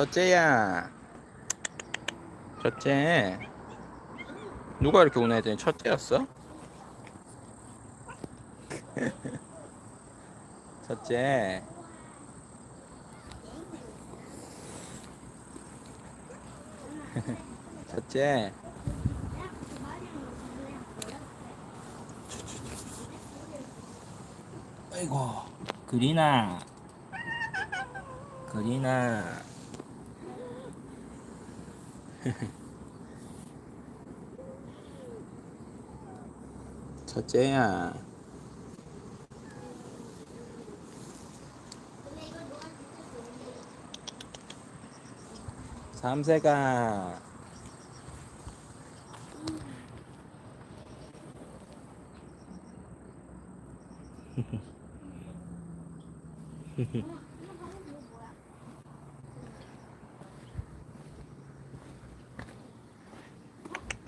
첫째야. 첫째. 누가 이렇게 우나 했더니 첫째였어? 첫째. 첫째. 아이고 그리나. 그리나 누가 붙였어? 삼세가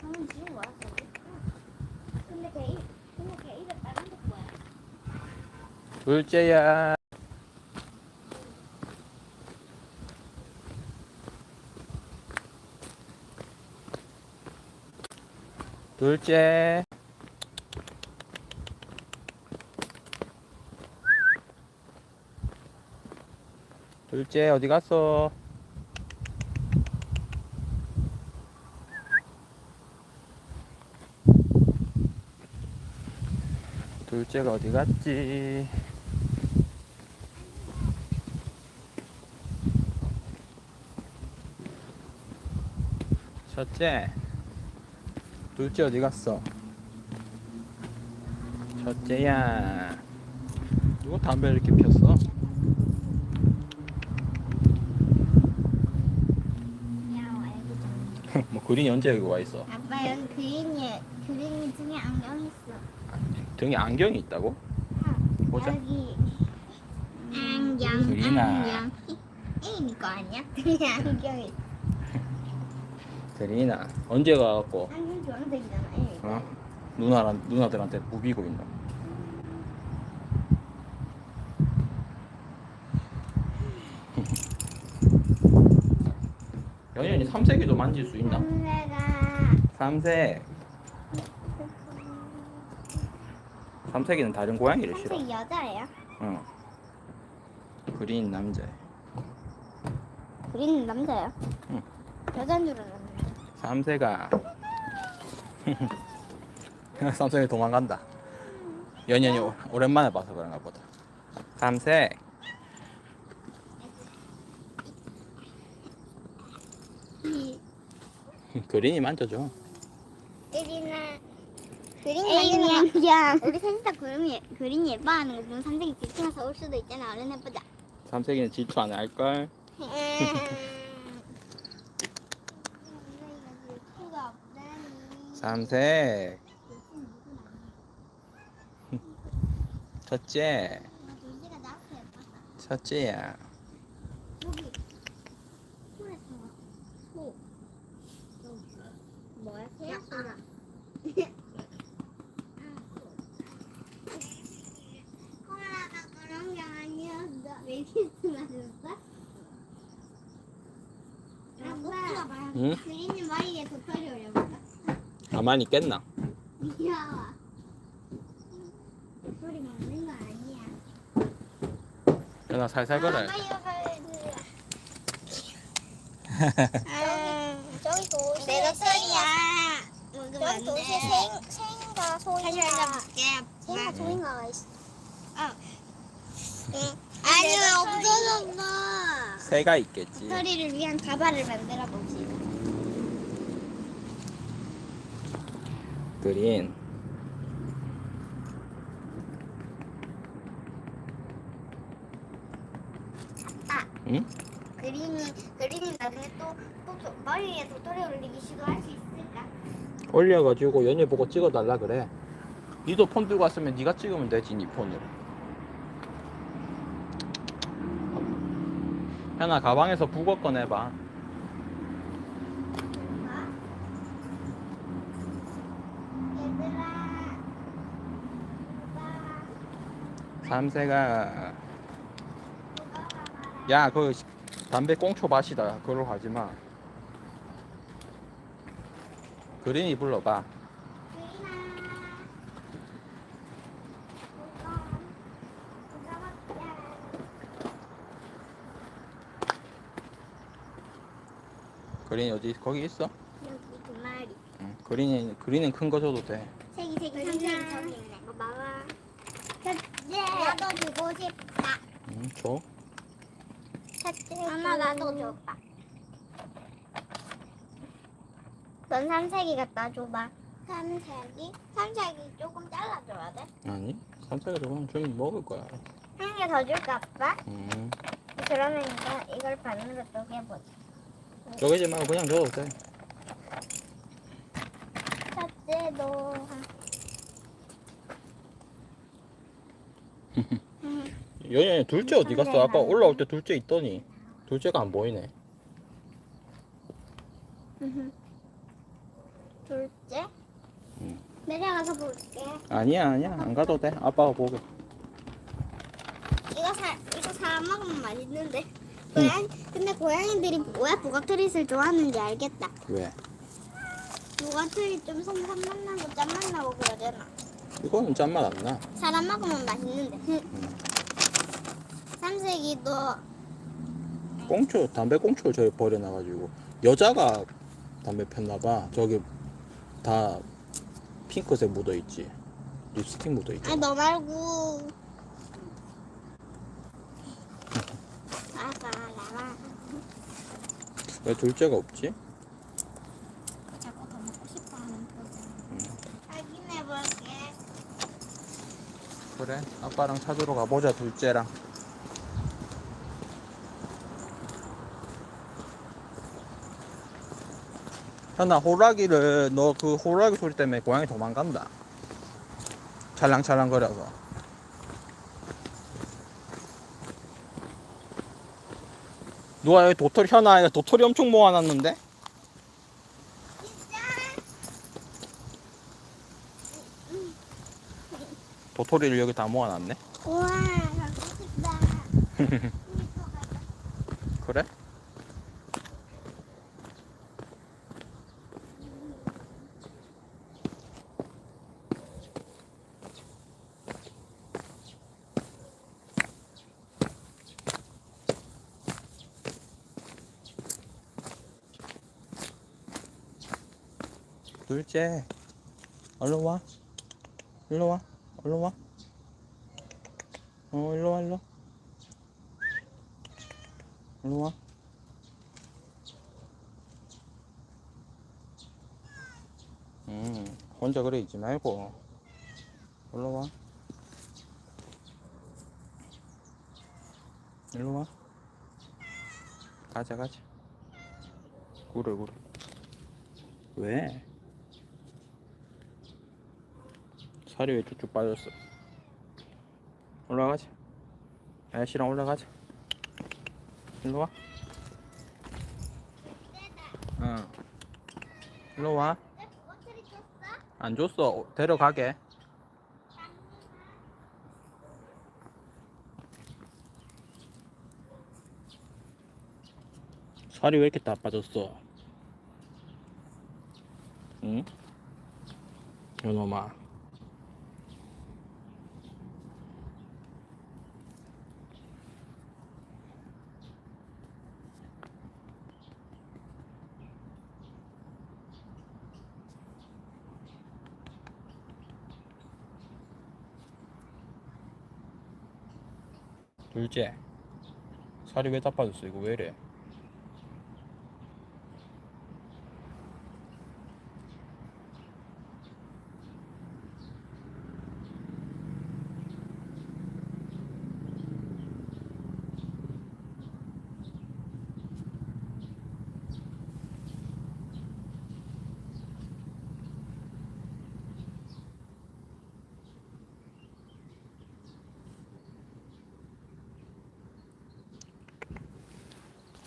방금 지운 거야? 저기? 근데 걔 이- 근데 걔 이름 빨간색 뭐야? 둘째야 둘째 둘째 어디 갔어? 둘째가 어디 갔지? 첫째, 둘째 어디 갔어? 첫째야, 누가 담배 이렇게 피웠어? 뭐 그린이 언제 여기 와 있어? 아빠 여기 그린이 그린이 등에 안경 있어. 등에 안경이 있다고? 보자. 여기 안경 그린아. 안경. 에이 거 아니야? 등에 안경이 있어. 그린아, 언제 가갖고 주황색이잖아. 어? 누나랑 누나들한테 부비고 있나? 연연이 삼색이도 만질 수 있나? 삼색. 삼색이는 다른 고양이를 싫어. 삼색 여자예요? 응. 그린 남자. 그린은 남자예요? 응. 여자인 줄 알았는데. 삼색아. 삼색이 도망간다. 연연이 오- 오랜만에 봐서 그런가 보다. 삼색. 그린이 만져줘. 그린아 그린이 만지는 거 우리 셋다 그림이 그린이 예뻐하는 거 보면 삼색이 들키면서 올 수도 있잖아 얼른 해보자 삼색이는 질투 안 할걸? 삼색. 첫째. 첫째야. 여기 소리 소. 뭐야? 새야? 소라. 코라가 그런 게 아니었어. 왜 키스 맞았어? 아빠, 응? 그린이 머리에 도토리 올려볼까? 가만히 있겠나? 귀여워. 도토리 먹는 거 아니야. 연아 살살 걸어. 저기 도시 내가 소리야. 저기 도시 생 생가 소인가. 생가 소인가가 있어. 아. 아니 왜 없어졌나? 새가 있겠지. 도토리를 위한 가발을 만들어 봅시다. 그린. 아. 응? 그린이 그린이 나중에 또또 머리에 도토리 올리기 시도할 수 있을까? 올려가지고 연예 보고 찍어달라 그래. 니도 폰 들고 왔으면 니가 찍으면 되지 니 폰으로. 현아 가방에서 북어 꺼내봐. 얘들아. 삼세가 야 그 담배 꽁초 맛이다. 그걸로 하지 마. 그린이 불러봐. 그린이 어디 거기 있어? 여기 두 마리. 응. 그린이 그린은 큰 거 줘도 돼. 색이 색이 삼색이 저기 있네. 이거 봐봐. 나도 주고 싶다. 응, 줘. 엄마 나도 줘봐. 넌 삼색이 갖다 줘봐. 삼색이? 삼색이 조금 잘라줘야 돼. 아니, 삼세가 저거는 좀 먹을 거야. 한 개 더 줄까 아빠? 음. 그러면 이거, 이걸 반으로 쪼개보자. 쪼개지 말고 그냥 줘도 돼. 첫째도 연이 둘째 어디 갔어? 아까 올라올 때 둘째 있더니 둘째가 안 보이네. 둘째? 응. 내려가서 볼게. 아니야, 아니야. 안 가도 돼. 아빠가 보게. 이거 사 이거 사람 먹으면 맛있는데. 고양 근데 고양이들이 왜 부가트릿을 좋아하는지 알겠다. 왜? 부가트릿 좀 섬섬맛 나고 짠맛 나고 그러잖아. 이거는 짠맛 안 나. 사람 먹으면 맛있는데. 삼색이도 꽁초, 담배 꽁초를 저기 버려놔가지고 여자가 담배 폈나봐. 저기 다 핑크색 묻어 있지. 립스틱 묻어 있지. 아니 너 말고. 아빠 나와. 왜 둘째가 없지? 자꾸 더 먹고 싶어 하는 표정. 확인해 볼게. 그래. 아빠랑 찾으러 가보자. 둘째랑. 현아 호랑이를 너 그 호랑이 소리 때문에 고양이 도망간다. 찰랑찰랑 거려서. 누가 여기 도토리 현아 도토리 엄청 모아놨는데? 도토리를 여기 다 모아놨네. 우와. 그래? 둘째, 얼른 와. 일로 와. 얼른 와. 어, 일로 와, 일로. 일로 와. 음, 혼자 그래 있지 말고. 일로 와. 일로 와. 가자, 가자. 그래, 그래. 왜? 살이 왜 쭉쭉 빠졌어? 올라가자. 아저씨랑 올라가자. 일로 와. 응. 일로 와. 부가트릿 줬어? 안 줬어. 어, 데려가게. 살이 왜 이렇게 다 빠졌어? 응? 요놈아. 둘째. 살이 왜 다 빠졌어? 이거 왜 이래?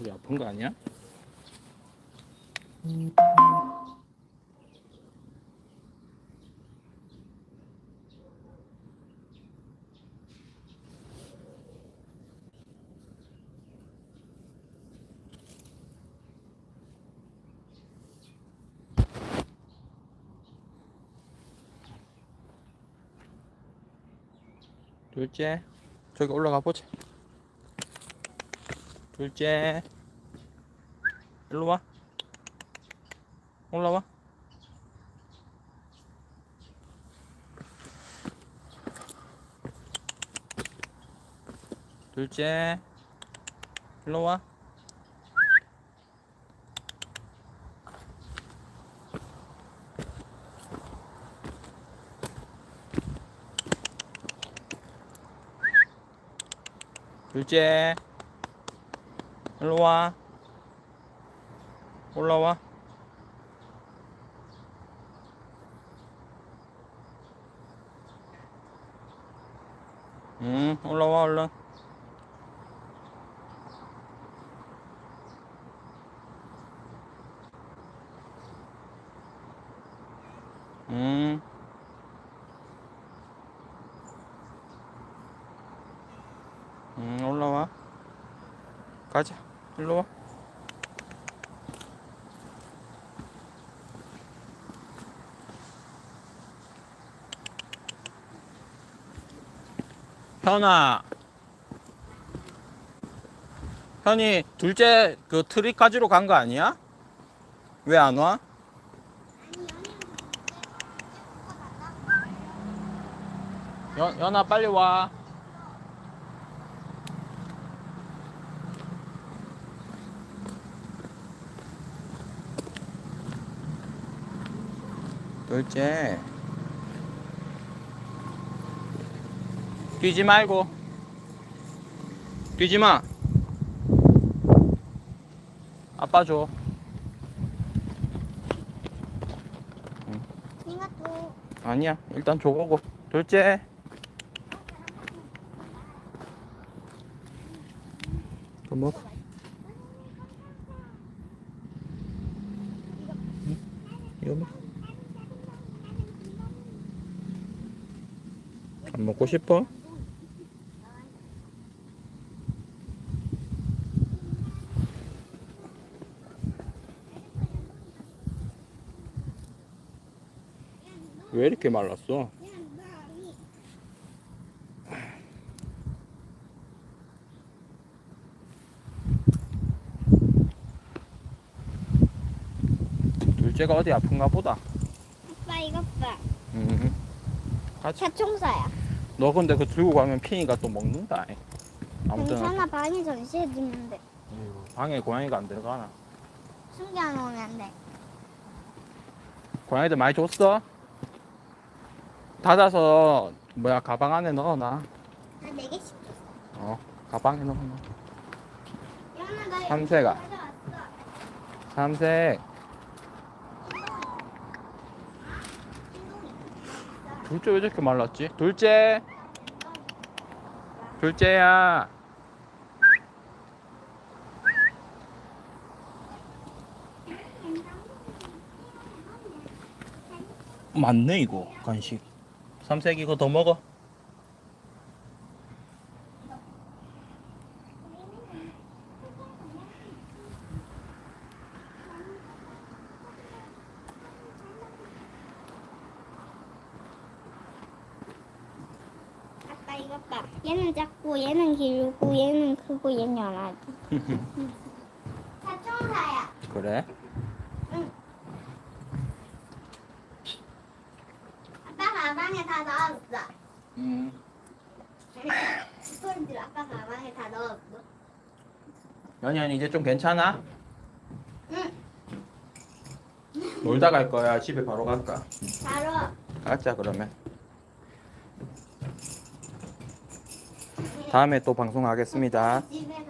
우리 아픈 거 아니야? 둘째, 저기 올라가 보자. 둘째, 일로 와. 올라와. 둘째, 일로 와. 둘째, 일로 와. 올라와. 응, 올라와, 얼른. 응. 응, 올라와. 가자. 일로 와. 현아. 현이 둘째 그 트릭 가지러 간거 아니야? 왜 안 와? 연, 연아 빨리 와. 둘째. 뛰지 말고. 뛰지 마. 아빠 줘. 니가 또 아니야. 일단 줘보고. 둘째. 또 먹어. 응? 이거 먹어. 안 먹고 싶어? 왜 이렇게 말랐어? 둘째가 어디 아픈가 보다. 아빠 이것 봐. 음. 가자. 차총사야. 너 근데 그 들고 가면 피니가 또 먹는다. 아무튼 괜찮아 방에 전시해두면 돼. 방에 고양이가 안 들어가나? 숨겨놓으면 돼. 고양이들 많이 줬어? 닫아서 뭐야 가방 안에 넣어놔. 한네 개씩 줬어. 어 가방에 넣어놔. 나 삼세가. 가져왔어. 삼색. 둘째 왜 저렇게 말랐지? 둘째. 둘째야. 맞네 이거 간식. 삼색 이거 더 먹어. 아빠 이것 봐. 얘는 작고 얘는 길고 얘는 크고 얘는 연하지. 차총사야. 그래? 아빠 가방에 다 넣었어. 음. 손들 아빠 가방에 다 넣었어. 연이야 이제 좀 괜찮아? 응. 놀다 갈 거야. 집에 바로 갈까? 바로 가자 그러면. 다음에 또 방송하겠습니다. 집에